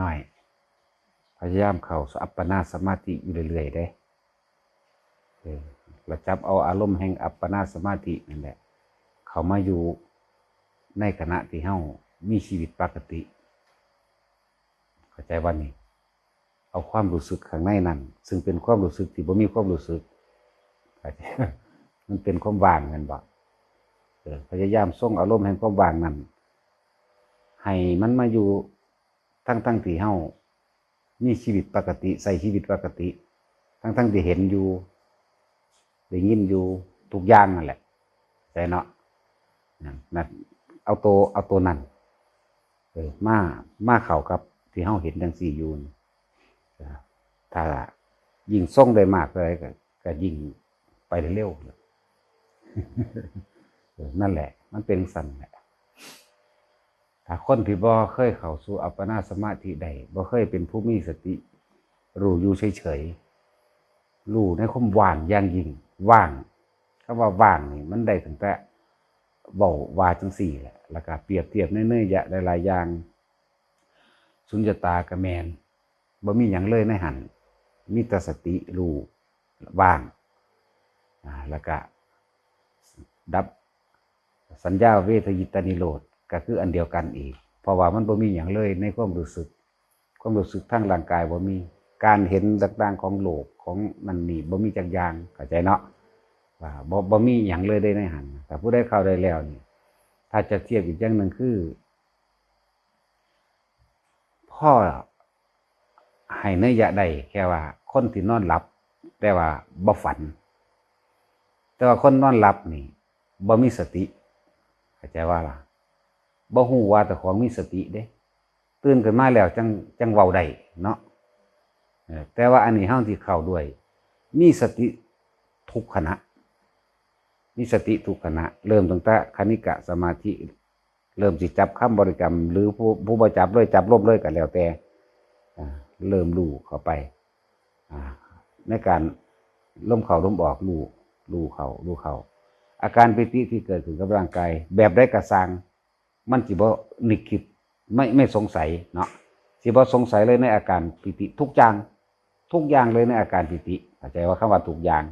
น้อยๆพยายามเข้าอัปปนาสมาธิอยู่เรื่อยๆเด้เราจับเอาอารมณ์แห่งอัปปนาสมาธินั่นแหละ เข้ามาอยู่ในขณะที่เฮามีชีวิตปกติ เข้าใจว่านี่เอาความรู้สึกข้างในนั้น ซึ่งเป็นความรู้สึกที่บ่มีความรู้สึกเข้าใจมันเป็นความว่างแมันบ่เออพยายามส่งอารมณ์แห่งความว่างนั้นให้มันมาอยู่ ทั้งทั้งๆที่เฮามีชีวิตปกติใส่ชีวิตปกติ ทั้งทั้งๆที่เห็นอยู่ได้ยินอยู่ทุกอย่างนั่นแหละแต่เนาะนั่นเอาโตเอาตัวนั้นเออมามาเข้ากับที่เฮาเห็นจังสี่ยูนถ้ายิ่งส่งได้มากเลยก็ก็ยิ่งไปเร็วนั่นแหละ มันเป็นสันแหละ ถ้าคนที่บ่เคยเข้าสู่อัปปนาสมาธิใดบ่เคยเป็นผู้มีสติ รู้อยู่เฉยๆรู้ในความว่างอย่างยิ่งว่างคำว่าว่างนี่มันได้ตั้งแต่เว้าว่าจังสี่แหละแล้วก็เปรียบเทียบเนื่อยๆยะหลายๆอย่าง สุญญตากะแมนบ่มีหยังเลยในหันมีแต่สติรู้ว่างแล้วก็ดับสัญญาเวทยิตานิโรธ ก็คืออันเดียวกันอีก เพราะว่ามันบ่มีอย่างเลยในความรู้สึก ความรู้สึกทางร่างกายบ่มีการเห็นต่างๆของโลกของนั่นนี่บ่มีจักอย่างเข้าใจเนาะว่าบ่บ่มีอย่างเลยได้ในหันแต่ผู้ได้เข้าได้แล้วนี่ถ้าจะเทียบอีกอย่างหนึ่งคือ พ่อให้เนื้อยะได้แค่ว่า คนที่นอนหลับ แต่ว่าบ่ฝัน แต่ว่าคนนอนหลับนี่บ่มีสติเข้าใจว่าล่ะ บ่ฮู้ว่าแต่ของมีสติเด้ตื่นขึ้นมาแล้วจังจังเว้าได้เนาะแต่ว่าอันนี้เฮาที่เข้าด้วย มีสติทุกขณะ มีสติทุกขณะ เริ่มตั้งแต่คณิกะสมาธิ เริ่มสิจับคำบริกรรม หรือผู้ผู้บ่จับเลยจับลบเลยก็แล้วแต่เริ่มรู้เข้าไปในการล้มเข้าล้มออกรู้รู้เข้ารู้เข้าอาการปิติที่เกิดขึ้นกับร่างกาย แบบได้กระสัง มันสิบ่นิคิดไม่ไม่สงสัยเนาะสิบ่สงสัยเลยในอาการปิติ ทุกอย่างทุกอย่างเลยในอาการปิติเข้าใจว่าคำว่าทุกอย่าง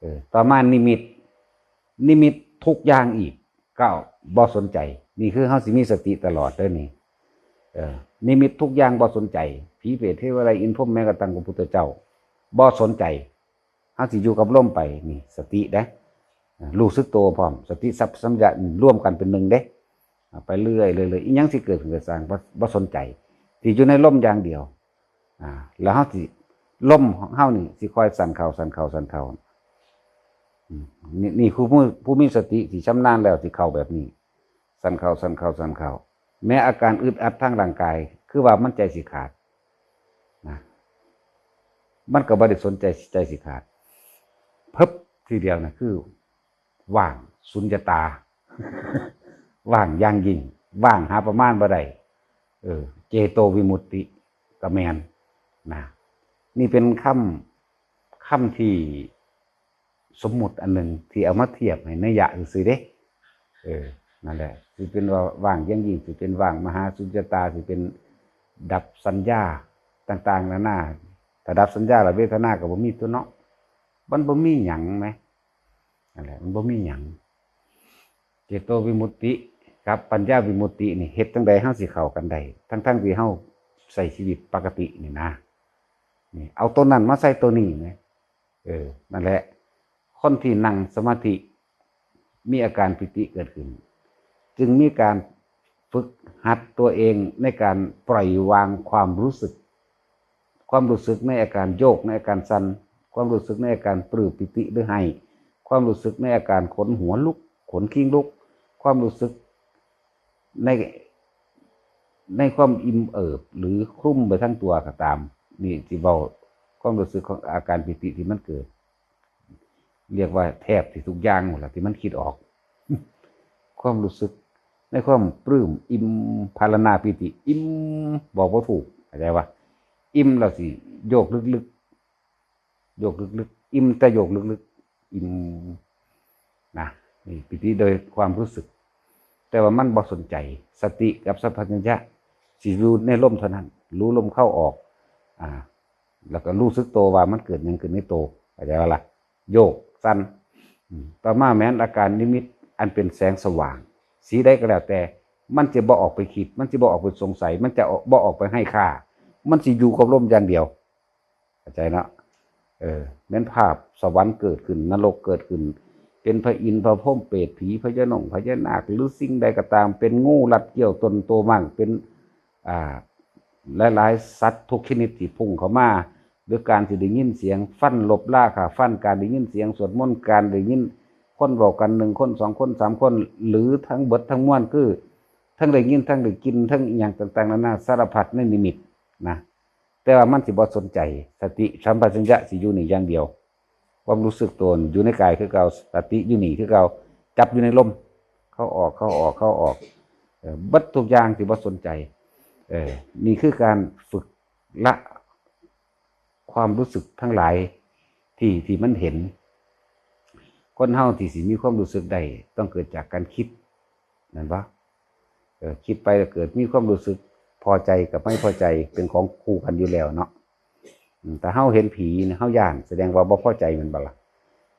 เออต่อมานิมิต นิมิตทุกอย่างอีกก็บ่สนใจ นี่คือเฮาสิมีสติตลอดเด้อนี่เออนิมิตทุกอย่างบ่สนใจผีเปรตเทวอะไรอินพรหมแม้กระทั่งพระพุทธเจ้าบ่สนใจเฮาสิอยู่กับลมไปนี่ สติเด้รู้สึกตัวพร้อม สติสัพสัมยาร่วมกันเป็นหนึ่งเด้ ไปเรื่อยเรื่อยอีหยังสิเกิดขึ้นก็สร้างบ่บ่สนใจที่อยู่ในลมอย่างเดียว อ่า แล้วเฮาสิลมของเฮานี่สิคอยสั่นเข้าสั่นเข้าสั่นเข้าอนี่นี่คือผู้ผู้มีสติที่ชำนาญแล้วที่เข้าแบบนี้ สั่นเข้าสั่นเข้าสั่นเข้าแม้อาการอึดอัดทางร่างกาย คือว่ามันใจสิขาดนะมันก็บ่ได้สนใจใจสิขาดเพิบทีเดียวนะคือ ว่างสุญญตา ว่างอย่างยิ่งว่างหาประมาณบ่ได้เออ เจโตวิมุตติกะแมนนะนี่เป็นคำคำที่สมมุติอันหนึ่งที่เอามาเทียบให้นัยยะซื่อๆเด้เออนั่นแหละสิเป็นว่าว่างยังยิ่งสิเป็นว่างมหาสุญญตาสิเป็นดับสัญญาต่างๆนานาถ้าดับสัญญาแล้วเวทนาก็บ่มีตัวเนาะมันบ่มีหยังไหมนั่นแหละมันบ่มีหยังเจโตวิมุตติ กับปัญญาวิมุตตินี่เฮ็ดจังใดเฮาสิเข้ากันได้ทั้งๆที่เฮาใส่ชีวิตปกตินี่นะนี่เอาตัวนั้นมาใส่ตัวนี้ไหมเออนั่นแหละ คนที่นั่งสมาธิมีอาการปิติเกิดขึ้น จึงมีการฝึกหัดตัวเองในการปล่อยวางความรู้สึก ความรู้สึกในอาการโยกในอาการสันความรู้สึกในอาการปลื้มปิติหรือให้ ความรู้สึกในอาการขนหัวลุก ขนคิ้งลุก ความรู้สึก ในในความอิ่มเอิบ หรือคลุ้มไปทั้งตัวก็ตาม นี่ที่เบาความรู้สึกของอาการปิติที่มันเกิด เรียกว่าแทบที่ทุกอย่างหมดละที่มันคิดออก ความรู้สึก ในความปลื้มอิ่มพารณาปิติ อิ่มบอกว่าถูกเข้าใจว่าอิ่มเราสิโยกลึกๆโยกลึกๆอิ่มแต่โยกลึกๆอิ่มนะนี่ปิติโดยความรู้สึก แต่ว่ามันบ่สนใจ สติกับสัพพัญญะสิอยู่ในลมเท่านั้น รู้ลมเข้าออก อ่า แล้วก็รู้สึกตัวว่ามันเกิดยังขึ้นในตัวเข้าใจว่าละโยกสั้นต่อมาแม้นอาการนิมิตอันเป็นแสงสว่าง สีใดก็แล้วแต่ มันจะบ่ออกไปคิด มันจะบ่ออกไปสงสัย มันจะบ่ออกไปให้ค่า มันสิอยู่กับลมอย่างเดียวเข้าใจเนาะเออแม้นภาพสวรรค์เกิดขึ้นนรกเกิดขึ้น เป็นพระอินทร์พระพรหมเปรตผีพญานงพญานาคหรือสิ่งใดก็ตาม เป็นงูรัดเกี่ยวตนโตมั่งเป็นอ่าหลายๆสัตว์ทุกชนิดที่พุ่งเข้ามาด้วยการที่ได้ยินเสียง ฟันหลบล่าค่ะ ฟันการได้ยินเสียงสวดมนต์การได้ยินคนบอกกันหนึ่งคนสองคนสามคน หรือทั้งเบิดทั้งม้วลคือ ทั้งได้ยินทั้งได้กินทั้งอย่างต่างๆนานาสารพัดในนิมิตนะแต่ว่ามันสิบ่สนใจ สติสัมปชัญญะสิอยู่นี่อย่างเดียว ความรู้สึกตนอยู่ในกายคือเก่าสติอยู่นี่คือเก่าจับอยู่ในลม เข้าออกเข้าออกเข้าออกบัดทุกอย่างสิบ่สนใจ เออนี่คือการฝึกละความรู้สึกทั้งหลายที่ที่มันเห็น คนเฮาที่สิมีความรู้สึกใดต้องเกิดจากการคิดนั่นปะเออคิดไปแล้วเกิดมีความรู้สึกพอใจกับไม่พอใจเป็นของคู่กันอยู่แล้วเนาะ แต่เฮาเห็นผีเนี่ยเฮาย่าน แสดงว่าบ่พอใจมันบ่ล่ะ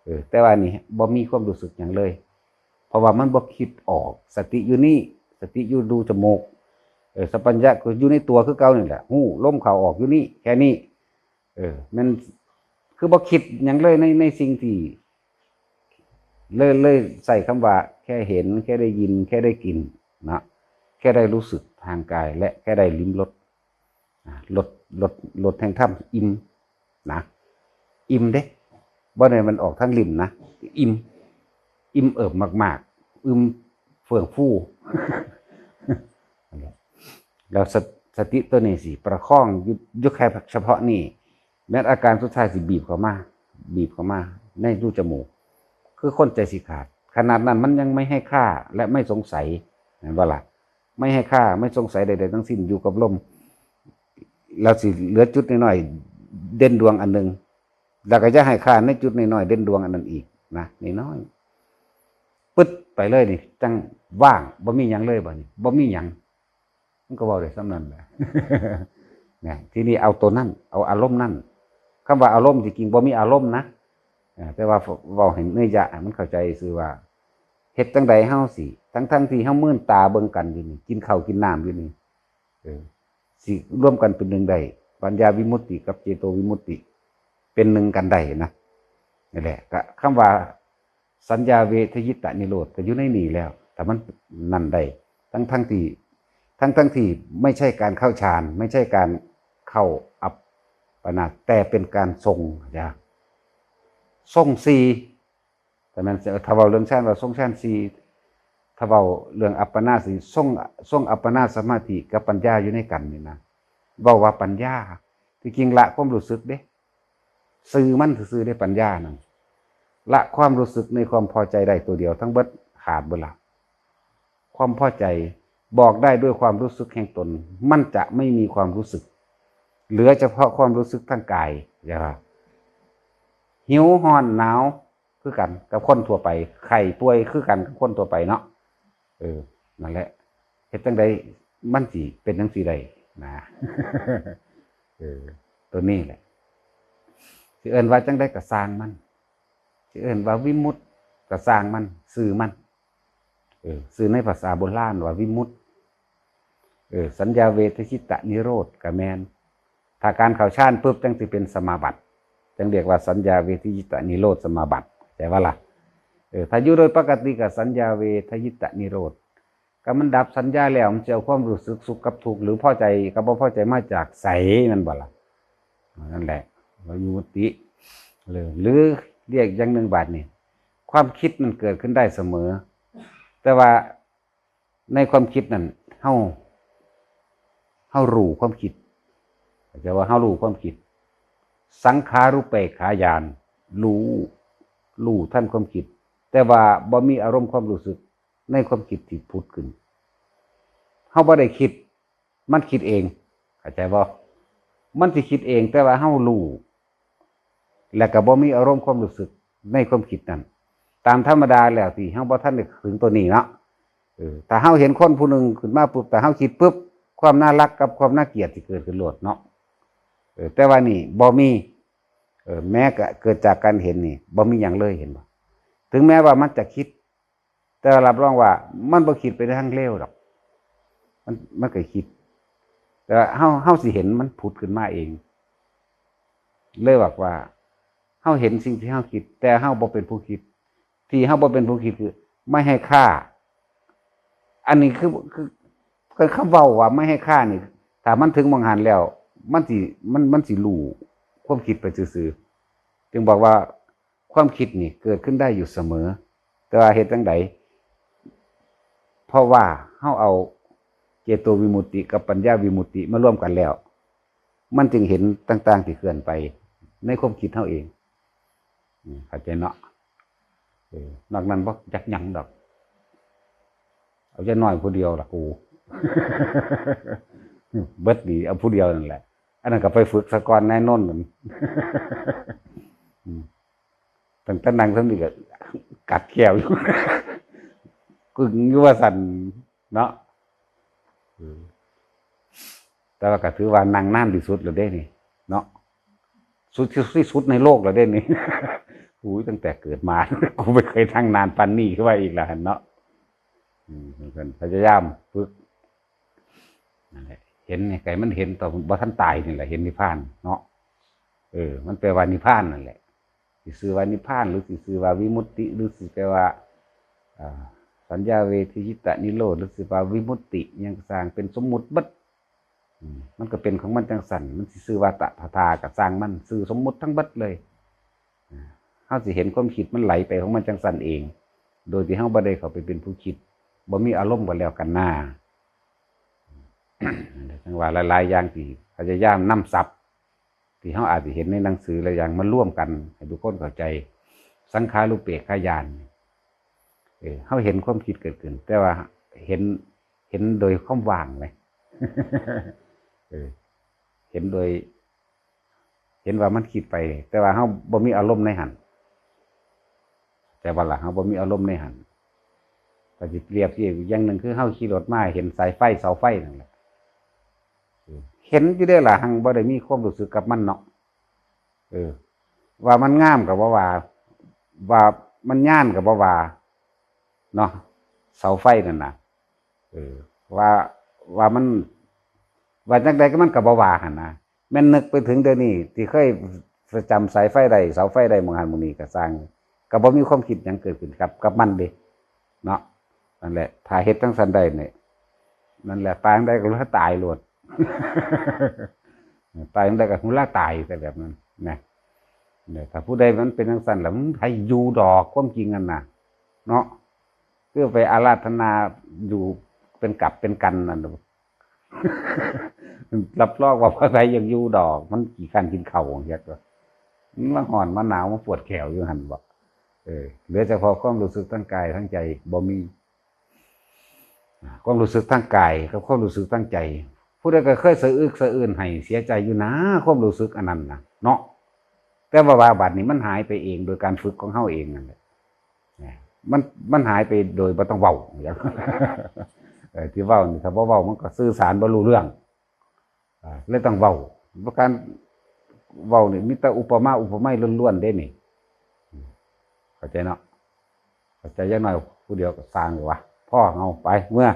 เออ แต่ว่านี่บ่มีความรู้สึกอย่างเลย เพราะว่ามันบ่คิดออก สติอยู่นี่ สติอยู่ดูจมูกเออสัพพัญญะก็อยู่ในตัวคือเก่านี่แหละหู้ล้มเข่าออกอยู่นี่แค่นี้ เออ มันคือบ่คิดอย่างเลยในในสิ่งที่เลยเลยใส่คำว่า แค่เห็น แค่ได้ยิน แค่ได้กินนะแค่ได้รู้สึกทางกาย และแค่ได้ลิ้มรสอะรส รสรสแห่งธรรมอิ่มนะอิ่มเด้บ่ได้มันออกทั้งลิ้มนะอิ่มอิ่มเอิบมาก ๆอิ่มเฟื่องฟูแล้วสสติตัวนี้สิประคองอยุยุแค่เฉพาะนี่แม้อาการสุดท้ายสิบีบเข้ามา บีบเข้ามา ในรูจมูก คือคนใจสิขาด ขนาดนั้นมันยังไม่ให้ค่าและไม่สงสัยเห็นบ่ล่ะไม่ให้ค่าไม่สงสัยใดๆทั้งสิ้นอยู่กับลม แล้วสิเหลือจุดน้อยๆเด่นดวงอันหนึ่งแล้วก็จะให้ค่าในจุดน้อยๆเด่นดวงอันนั้นอีกนะน้อยปึ๊ดไปเลยนี่จังว่างบ่มีหยังเลยบ่นี่บ่มีหยังมันก็บอกได้สำนันแหละเนี่ยทีนี้เอาตัวนั่นเอาอารมณ์นั่นคำว่าอารมณ์จริงบ่มีอารมณ์นะแต่ว่าเว้าให้เนื้อยะมันเข้าใจคือว่าเฮ็ดจังใดเฮาสิทั้งๆที่เฮามื่นตาเบิ่งกันอยู่นี่กินข้าวกินน้ำอยู่นี่เออ สิร่วมกันเป็นหนึ่งใดปัญญาวิมุตติกับเจโตวิมุตติ เป็นหนึ่งกันได้นะนี่แหละก็คำว่าสัญญาเวทยิตะนิโรธก็อยู่ในนี่แล้ว แต่มันนั่นได้ทั้งทั้งที่ทั้งทั้งที่ไม่ใช่การเข้าฌาน ไม่ใช่การเข้าอัปปนาแต่เป็นการทรงอย่าทรงซีแต่มันถ้าเว้าเรื่องฌานว่าทรงฌานซี ถ้าเว้าเรื่องอัปปนาสีทรงทรงอัปปนาสมาธิกับปัญญาอยู่ในกันนี่นะเว้าว่าปัญญาที่จริงละความรู้สึกเด้ซื้อมันซื้อได้ปัญญานั่นละความรู้สึกในความพอใจได้ตัวเดียว ทั้งเบิดขาดเบละความพอใจบอกได้ด้วยความรู้สึกแห่งตน มันจะไม่มีความรู้สึก เหลือเฉพาะความรู้สึกทางกายนะครับหิวห้อนหนาวคือกัน กับคนทั่วไปไข้ป่วยคือกันกับคนทั่วไปเนาะ เออนั่นแหละเฮ็ดจังใดมันสิเป็นจังซี่ใดนะเออตัวนี้แหละสิเอิ้นว่าจังใดก็สร้างมันสิเอิ้นว่าวิมุตติก็สร้างมันสื่อมัน เออซื้อในภาษาโบราณว่าวิมุตติเออสัญญาเวทชิตะนิโรธกะแมนถ้าการเข้าฌานปุ๊บจังสิเป็นสมาบัติจังเรียกว่าสัญญาเวทชิตะนิโรธสมาบัติแต่ว่าล่ะ เออถ้าอยู่โดยปกติกับสัญญาเวทยิตะนิโรธก็มันดับสัญญาแล้วมันจะเอาความรู้สึกสุขกับทุกข์หรือพอใจกับบ่พอใจมาจากใสนั่นบ่ละนั่นแหละวิมุตติเลยหรือเรียกอย่างหนึ่งบาทนี่ความคิดมันเกิดขึ้นได้เสมอ แต่ว่าในความคิดนั้นเฮาเฮารู้ความคิดจะว่าเฮารู้ความคิด สังขารุเปกขายานรู้รู้ท่านความคิด แต่ว่าบ่มีอารมณ์ความรู้สึกในความคิดที่พุดขึ้นเฮาบ่ได้คิด มันคิดเองเข้าใจบ่มันสิคิดเอง แต่ว่าเฮารู้และก็บ่มีอารมณ์ความรู้สึกในความคิดนั้น ตามธรรมดาแล้วที่เฮาบ่ทันได้ถึงตัวนี้เนาะเออถ้าเฮาเห็นคนผู้หนึ่งขึ้นมาปุ๊บแต่เฮาคิดปุ๊บความน่ารักกับความน่าเกลียดที่เกิดขึ้นโลดเนาะเออแต่ว่านี่บ่มีเออแม้ก็เกิดจากการเห็นนี่บ่มีอย่างเลยเห็นบ่ ถึงแม้ว่ามันจะคิด แต่รับรองว่า มันบ่คิดไปทางเลวหรอก มันมันก็คิด แต่เฮาเฮาสิเห็นมันผุดขึ้นมาเอง เลยบอกว่าเฮาเห็นสิ่งที่เฮาคิด แต่เฮาบ่เป็นผู้คิด ที่เฮาบ่เป็นผู้คิดคือ ไม่ให้ค่า อันนี้คือคือคือคำเว้าว่าไม่ให้ค่านี่ถ้ามันถึงบางหันแล้ว มันสิมันมันสิรู้ความคิดไปซื่อๆจึงบอกว่า ความคิดนี่เกิดขึ้นได้อยู่เสมอ แต่ว่าเหตุจังใดเพราะว่าเฮาเอาเจโตวิมุตติกับปัญญาวิมุตติมาร่วมกันแล้ว มันจึงเห็นต่าง ๆ ที่เคลื่อนไป ในความคิดเฮาเองเข้าใจเนาะนอกนั้นบ่จักยังดอก เอาจะน้อยผู้เดียวล่ะกูเบิดดีเอาผู้เดียวนั่นแหละ อันนั้นก็ไปฝึกสะกอนแน่นอนนั่นอืม ตั้งแต่นั่งทั้งนี้ก็กัดแก้วอยู่กึ่งอยู่ว่าสันเนาะแต่ว่าก็ถือว่านั่งนานที่สุดแล้วเด้นี่ เนาะสุดที่สุดในโลกแล้วเด้นี่อุ้ยตั้งแต่เกิดมากูไม่เคยทั้งนานปันนี่ขึ้นมาอีกแล้วเนาะพยายามฝึกนั่นแหละเห็นไงไก่มันเห็นตอนบ่ท่านตายนี่แหละเห็นนิพพาน เนาะเออ มันแปลว่านิพพานนั่นแหละ สิซื้อว่านิพพาน หรือสิซื้อว่าวิมุตติ หรือสิแปลว่าสัญญาเวทิยิตะนิโรธหรือสิว่าวิมุตติยังสร้างเป็นสมมุติบัดมันก็เป็นของมันจังสันมันสิซื้อว่าตะทาทากับสร้างมันซื้อสมมุติทั้งบัดเลยเฮาสิเห็นความคิดมันไหลไปของมันจังสันเอง โดยที่เฮาบ่ได้เขาไปเป็นผู้คิดบ่มีอารมณ์กันแล้วกันหน้าจังว่าหลายๆอย่างที่พยายามนำศัพ ที่เฮาอาจจะเห็นในหนังสือหลายอย่างมันร่วมกัน ให้ทุกคนเข้าใจ สังขารุปเปกขายานเออเฮาเห็นความคิดเกิดขึ้น แต่ว่าเห็นเห็นโดยความว่างเลยเออเห็นโดย เห็นว่ามันคิดไป แต่ว่าเฮาบ่มีอารมณ์ในหันแต่ว่าล่ะเฮาบ่มีอารมณ์ในหันก็สิเปรียบเทียบอีกอย่างหนึ่งคือเฮาขี่รถมาเห็นสายไฟเสาไฟนั่นแหละ เห็นอยู่ได้ล่ะหังบ่ได้มีความรู้สึกกับมันเนาะเออ ว่ามันงามกับว่าว่าว่ามันย่านกับว่าว่าเนาะเสาไฟนั่นน่ะเออ ว่าว่ามัน ว่าจังใดก็มันกับว่าว่าหันนะแม่นนึกไปถึงเดี๋ยวนี้ที่เคยประจำสายไฟใดเสาไฟใดมองหันมองนี้ก็สร้างก็บ่มีความคิดหยังเกิดขึ้นกับ กับมันเด้เนาะนั่นแหละถ้าเฮ็ดทั้งสันใดเนี่ยนั่นแหละตายทั้ก็รู้ว่าตายโลด ตายทั้งใดก็รู้ว่าตายแต่แบบนั้นนะเนี่ยถ้าผู้ใดมันเป็นทังสันแล้วมันให้อยู่ดอกความจริงกันนะเนาะเพื่อไปอาราธนาอยู่เป็นกับเป็นกันนั่นนะรับรองว่าพระไทยยังอยู่ดอก มันกี่คันกินเข่าวองเงี้ยก็มันมาห่อนมาหนาวมาปวดแขวอยู่หันบอกเออเหลือเฉพาะความรู้สึกทั้งกายทั้งใจบ่มีความรู้สึกทั้งกายกับความรู้สึกทั้งใจ ผู้ใดก็เคยสะอึกสะอื้นให้เสียใจอยู่นะความรู้สึกอันนั้นนะเนาะแต่ว่าว่าบัดนี้มันหายไปเองโดยการฝึกของเฮาเองนั่นแหละมันมันหายไปโดยบ่ต้องเว้าอย่างที่เว้านี่ถ้าบ่เว้ามันก็สื่อสารบ่รู้เรื่องเลยต้องเว้าเพราะการเว้านี่มีแต่อุปมาอุปไมยล้วนๆเด้นี่เข้าใจเนาะเข้าใจยังน้อยผู้เดียวก็สร้างเลยวะพ่อเอาไปเมื่อ